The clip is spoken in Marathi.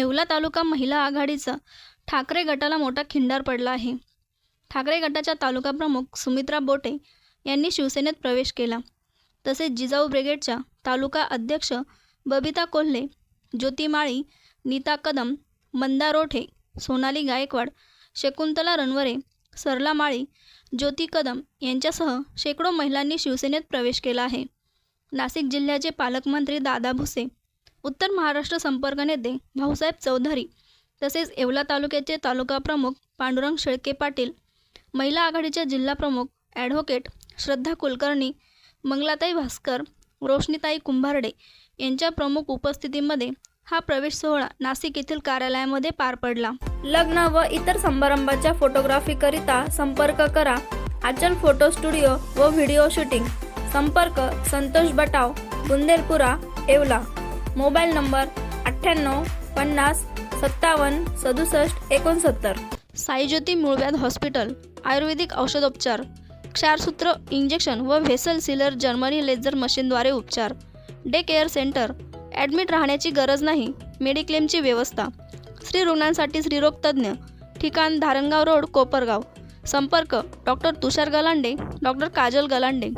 येवला तालुका महिला आघाडीचा. ठाकरे गटाला मोठा खिंडार पडला आहे. ठाकरे गटाच्या तालुका प्रमुख सुमित्रा बोटे यांनी शिवसेनेत प्रवेश केला. तसेच जिजाऊ ब्रिगेडच्या तालुका अध्यक्ष बबिता कोल्हे ज्योती माळी नीता कदम मंदा रोठे सोनाली गायकवाड शकुंतला रणवरे सरला माळी ज्योती कदम यांच्यासह शेकडो महिलांनी शिवसेनेत प्रवेश केला आहे. नाशिक जिल्ह्याचे पालकमंत्री दादा भुसे उत्तर महाराष्ट्र संपर्क नेते भाऊसाहेब चौधरी तसेच येवला तालुक्याचे तालुका प्रमुख पांडुरंग शेळके पाटील महिला आघाडीच्या जिल्हा प्रमुख ॲडव्होकेट श्रद्धा कुलकर्णी मंगलाताई भास्कर रोशनीताई कुंभारडे यांच्या प्रमुख उपस्थितीमध्ये हा प्रवेश सोहळा नाशिक येथील कार्यालयामध्ये पार पडला. लग्न व इतर समारंभाच्या फोटोग्राफीकरिता संपर्क करा. आचल फोटो स्टुडिओ व व्हिडिओ शूटिंग. संपर्क संतोष बटाव बुंदेलपुरा येवला. मोबाईल नंबर अठ्ठ्याण्णव पन्नास सत्तावन्न सदुसष्ट एकोणसत्तर. साईज्योती मूळव्याध हॉस्पिटल आयुर्वेदिक औषधोपचार क्षारसूत्र इंजेक्शन व व्हेसल सिलर जर्मनी लेझर मशीनद्वारे उपचार डे केअर सेंटर ॲडमिट राहण्याची गरज नाही मेडिक्लेमची व्यवस्था स्त्री रुग्णांसाठी स्त्रीरोग तज्ज्ञ ठिकाण धारणगाव रोड कोपरगाव. संपर्क डॉक्टर तुषार गलांडे डॉक्टर काजल गलांडे.